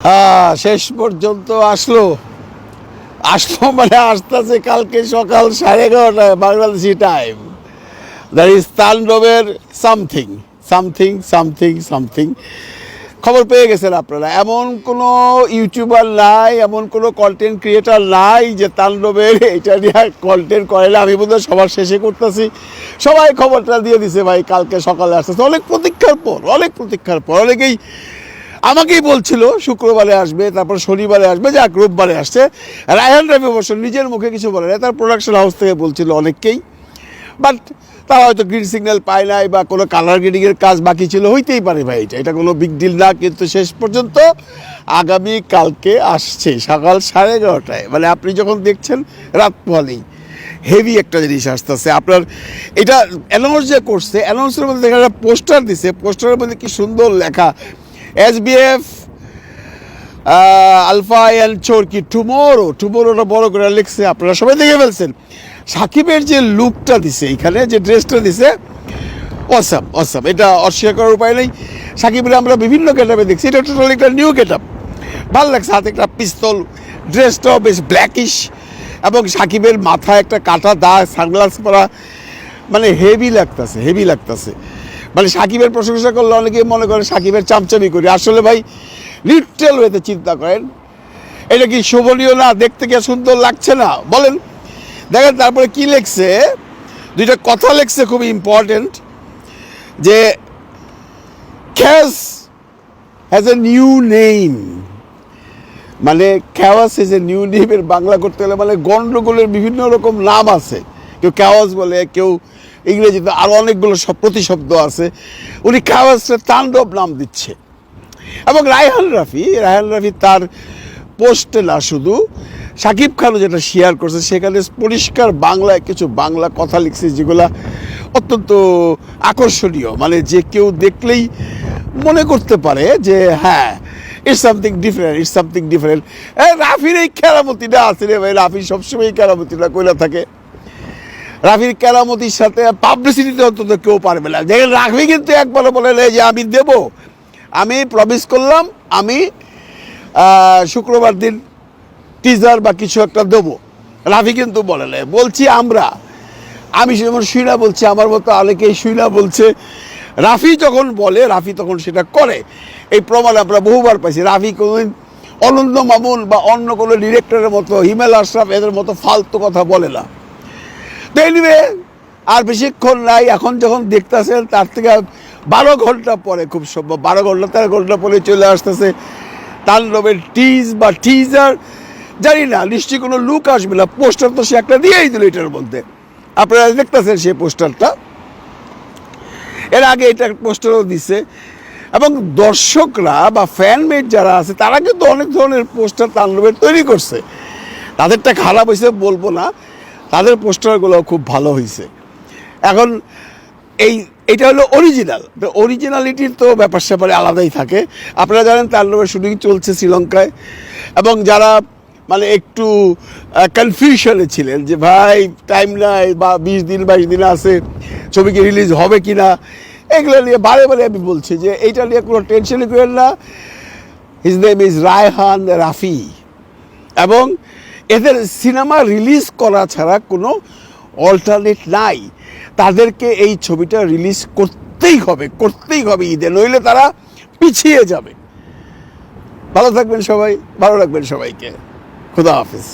আহ, শেষ পর্যন্ত আসলো। আসলো মানে আসতেছে কালকে সকাল সাড়ে এগারোটায় বাংলাদেশি টাইম দ্যাট ইজ তাণ্ডবের সামথিং সামথিং সামথিং সামথিং খবর পেয়ে গেছেন আপনারা। এমন কোনো ইউটিউবার নাই এমন কোনো কন্টেন্ট ক্রিয়েটার নাই যে তাণ্ডবের এটা নিয়ে কন্টেন্ট করে না। আমি বোধহয় সবার শেষে করতেছি। সবাই খবরটা দিয়ে দিছে ভাই কালকে সকালে আসতেছে। অনেক প্রতীক্ষার পর অনেক প্রতীক্ষার পর। অনেকেই আমাকেই বলছিল শুক্রবারে আসবে, তারপর শনিবারে আসবে, যাক রোববারে আসছে। রায়হান রবি অবশ্য নিজের মুখে কিছু বলে না তার প্রোডাকশন হাউস থেকে বলছিল অনেককেই। বাট তারা হয়তো গ্রিন সিগন্যাল পায় নাই বা কোনো কালার গ্রেডিংয়ের কাজ বাকি ছিল, হইতেই পারে ভাই এটা। এটা কোনো বিগ ডিল না, কিন্তু শেষ পর্যন্ত আগামী কালকে আসছে, সকাল সাড়ে এগারোটায়। মানে আপনি যখন দেখছেন, রাত পোহালেই হেভি একটা জিনিস আসতে আসতেছে। আপনার এটা অ্যানাউন্স যে করছে অ্যানাউন্সের মধ্যে দেখা পোস্টার দিছে পোস্টারের মধ্যে কি সুন্দর লেখা। S BF alpha and Chorki tomorrow টুমোরোটা বড় করে লিখছে, আপনারা সবাই দেখে ফেলছেন। সাকিবের যে লুকটা দিছে এখানে, যে ড্রেসটা দিছে অসাম অসাম এটা অস্বীকার করার উপায় নেই। সাকিবের আমরা বিভিন্ন গেটআপে দেখছি, এটা টোটালি একটা নিউ গেটআপ ভালো লাগছে, হাতে একটা পিস্তল ড্রেসটাও বেশ ব্ল্যাকিশ এবং সাকিবের মাথায় একটা কাটা দাগ সানগ্লাস পরা মানে হেভি লাগতেছে হেভি লাগতেছে। মানে সাকিবের প্রশংসা করলে অনেকে মনে করে সাকিবের চামচামি করি। আসলে ভাই লিটেল হয়েতে চিন্তা করেন। এটা কি শোভনীয় না? দেখতে কি সুন্দর লাগছে না? বলেন, দেখেন তারপরে কি লেখছে? দুইটা কথা লেখছে খুবই ইম্পর্টেন্ট যে খ্যাস হ্যাজ এ নিউ নেম মানে খ্যাওয়াস ইজ এ নিউ নেমের বাংলা করতে গেলে মানে গণ্ডগোলের বিভিন্ন রকম নাম আছে। কেউ খ্যাওয়াস বলে, কেউ ইংরেজিতে আরও অনেকগুলো সব প্রতিশব্দ আছে। উনি খ্যাওয়াসটা তাণ্ডব নাম দিচ্ছে। এবং রায়হান রাফি রায়হান রাফি তার পোস্টে না শুধু সাকিব খানও যেটা শেয়ার করছে, সেখানে পরিষ্কার বাংলায় কিছু বাংলা কথা লিখছে যেগুলা অত্যন্ত আকর্ষণীয়। মানে যে কেউ দেখলেই মনে করতে পারে যে হ্যাঁ it's something different it's something different রাফির এই খেলামতিটা আছে রে ভাই, রাফি সবসময় কেরামতিটা কইলা থাকে। রাফির কেরামতির সাথে পাবলিসিটিতে অন্তত কেউ পারবে না। দেখেন, রাফি কিন্তু একবার বলে নেই যে আমি দেব, আমি প্রমিস করলাম, আমি শুক্রবার দিন টিজার বা কিছু একটা দেবো। রাফি কিন্তু বলে নেই। বলছি আমরা, আমি যেমন শুইনা বলছি, আমার মতো অনেকেই শুইনা বলছে। রাফি যখন বলে, রাফি তখন সেটা করে। এই প্রমাণ আমরা বহুবার পাইছি। রাফি কোনোদিন অনন্ত মামুন বা অন্য কোনো ডিরেক্টরের মতো, হিমেল আশরাফ এদের মতো ফালতু কথা বলে না। তো আর বেশিক্ষণ নাই। এখন যখন দেখতেছেন, তার থেকে বারো ঘণ্টা পরে খুব সম্ভব। বারো ঘণ্টা, তেরো ঘণ্টা পরে চলে আসতেছে তাণ্ডবের টিজ বা টিজার জানি না, নিশ্চয়ই কোনো লুক আসবে না। পোস্টার তো সে একটা দিয়েই দিল এটার মধ্যে। আপনারা দেখতেছেন সেই পোস্টারটা এর আগে এটা পোস্টারও দিছে। এবং দর্শকরা বা ফ্যানমেট যারা আছে, তারা কিন্তু অনেক ধরনের পোস্টার তাণ্ডবের তৈরি করছে। তাদেরটা খারাপ হয়েছে বলব না। তাদের পোস্টারগুলো খুব ভালো হয়েছে এখন এই, এটা হলো অরিজিনাল অরিজিনালিটির তো ব্যাপার স্যাপারে আলাদাই থাকে। আপনারা জানেন তাণ্ডবের শুটিং চলছে শ্রীলঙ্কায়। এবং যারা মানে একটু কনফিউশনে ছিলেন যে, ভাই টাইম নাই বা বিশ দিন, বাইশ দিন আছে, ছবি কি রিলিজ হবে কি না এগুলো নিয়ে বারে বারে আমি বলছি যে, এইটা নিয়ে কোনো টেনশনই করেন না। His name is Raihan Rafi এবং এদের সিনেমা রিলিজ করা ছাড়া কোনো অল্টারনেট নাই। তাদেরকে এই ছবিটা রিলিজ করতেই হবে করতেই হবে ঈদে, নইলে তারা পিছিয়ে যাবে। ভালো থাকবেন সবাই, ভালো রাখবেন সবাইকে। খুদা হাফিজ।